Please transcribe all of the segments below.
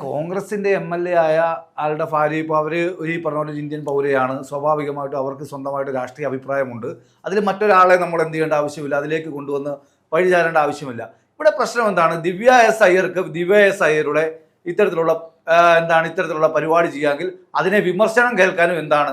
കോൺഗ്രസിന്റെ M L A ആയ ആളുടെ ഭാര്യ ഇപ്പോൾ അവർ ഈ പറഞ്ഞ പോലെ ഇന്ത്യൻ പൗരയാണ്. സ്വാഭാവികമായിട്ടും അവർക്ക് സ്വന്തമായിട്ട് രാഷ്ട്രീയ അഭിപ്രായമുണ്ട്. അതിൽ മറ്റൊരാളെ നമ്മൾ എന്ത് ചെയ്യേണ്ട ആവശ്യമില്ല. അതിലേക്ക് കൊണ്ടുവന്ന് വഴിചാരേണ്ട ആവശ്യമില്ല. ഇവിടെ പ്രശ്നം എന്താണ്? ദിവ്യ എസ് അയ്യർക്ക് ദിവ്യ എസ് അയ്യരുടെ ഇത്തരത്തിലുള്ള എന്താണ് ഇത്തരത്തിലുള്ള പരിപാടി ചെയ്യാമെങ്കിൽ അതിനെ വിമർശനം കേൾക്കാനും എന്താണ്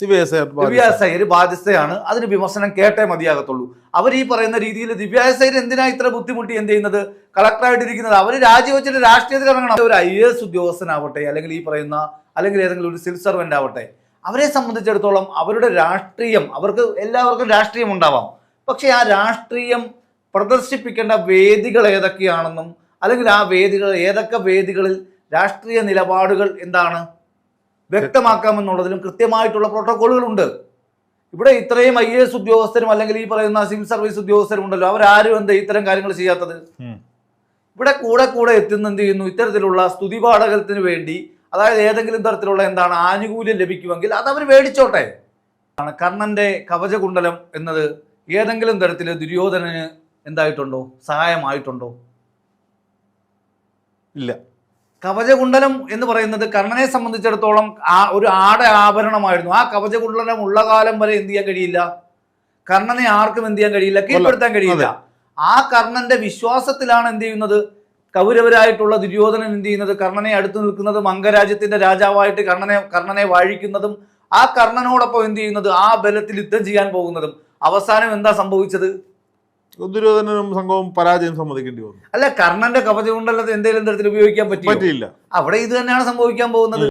ദിവ്യ എസ് അയ്യർ ബാധ്യസ്ഥയാണ് അതിന് വിമർശനം കേട്ടേ മതിയാകത്തുള്ളൂ. അവർ ഈ പറയുന്ന രീതിയിൽ ദിവ്യാസൈര് എന്തിനാ ഇത്ര ബുദ്ധിമുട്ടി എന്ത് ചെയ്യുന്നത്? കളക്ടറായിട്ടിരിക്കുന്നത് അവർ രാജിവെച്ചിട്ട് രാഷ്ട്രീയത്തിൽ ഇറങ്ങണം. ഒരു ഐ എസ് ഉദ്യോഗസ്ഥനാവട്ടെ അല്ലെങ്കിൽ ഈ പറയുന്ന അല്ലെങ്കിൽ ഏതെങ്കിലും ഒരു സിവിൽ സർവന്റ് ആവട്ടെ അവരെ സംബന്ധിച്ചിടത്തോളം അവരുടെ രാഷ്ട്രീയം അവർക്ക് എല്ലാവർക്കും രാഷ്ട്രീയം ഉണ്ടാവാം. പക്ഷേ ആ രാഷ്ട്രീയം പ്രദർശിപ്പിക്കേണ്ട വേദികൾ ഏതൊക്കെയാണെന്നും അല്ലെങ്കിൽ ആ വേദികൾ ഏതൊക്കെ വേദികളിൽ രാഷ്ട്രീയ നിലപാടുകൾ എന്താണ്? വ്യക്തമാക്കാമെന്നുള്ളതിലും കൃത്യമായിട്ടുള്ള പ്രോട്ടോക്കോളുകളുണ്ട്. ഇവിടെ ഇത്രയും ഐ എസ് ഉദ്യോഗസ്ഥരും അല്ലെങ്കിൽ ഈ പറയുന്ന സിവിൽ സർവീസ് ഉദ്യോഗസ്ഥരും ഉണ്ടല്ലോ അവരാരും എന്താ ഇത്തരം കാര്യങ്ങൾ ചെയ്യാത്തത്? ഇവിടെ കൂടെ കൂടെ എത്തുന്ന എന്ത് ചെയ്യുന്നു? ഇത്തരത്തിലുള്ള സ്തുതിപാഠകത്തിന് വേണ്ടി അതായത് ഏതെങ്കിലും തരത്തിലുള്ള എന്താണ് ആനുകൂല്യം ലഭിക്കുമെങ്കിൽ അത് അവർ മേടിച്ചോട്ടെ കർണന്റെ കവചകുണ്ടലം എന്നത് ഏതെങ്കിലും തരത്തിൽ ദുര്യോധനന് എന്തായിട്ടുണ്ടോ? സഹായമായിട്ടുണ്ടോ? ഇല്ല. കവചകുണ്ടലം എന്ന് പറയുന്നത് കർണനെ സംബന്ധിച്ചിടത്തോളം ആ ഒരു ആട ആഭരണമായിരുന്നു. ആ കവചകുണ്ടലം ഉള്ള കാലം വരെ എന്ത് ചെയ്യാൻ കഴിയില്ല? കർണനെ ആർക്കും എന്ത് ചെയ്യാൻ കഴിയില്ല കീഴ്പ്പെടുത്താൻ കഴിയില്ല. ആ കർണന്റെ വിശ്വാസത്തിലാണ് എന്ത് ചെയ്യുന്നത്? കൗരവരായിട്ടുള്ള ദുര്യോധനൻ എന്ത് ചെയ്യുന്നത്? കർണനെ അടുത്ത് നിൽക്കുന്നതും അംഗരാജ്യത്തിന്റെ രാജാവായിട്ട് കർണനെ കർണനെ വാഴിക്കുന്നതും ആ കർണനോടൊപ്പം എന്ത് ചെയ്യുന്നത്? ആ ബലത്തിൽ യുദ്ധം ചെയ്യാൻ പോകുന്നതും. അവസാനം എന്താ സംഭവിച്ചത്? ദുര്യോധനനും സംഘവും പരാജയം സമ്മതിക്കേണ്ടി വന്നു. അല്ല കർണന്റെ കവചകുണ്ടലത്തെ എന്തെങ്കിലും തരത്തിൽ ഉപയോഗിക്കാൻ പറ്റില്ല അവിടെ ഇത് തന്നെയാണ് സംഭവിക്കാൻ പോകുന്നത്.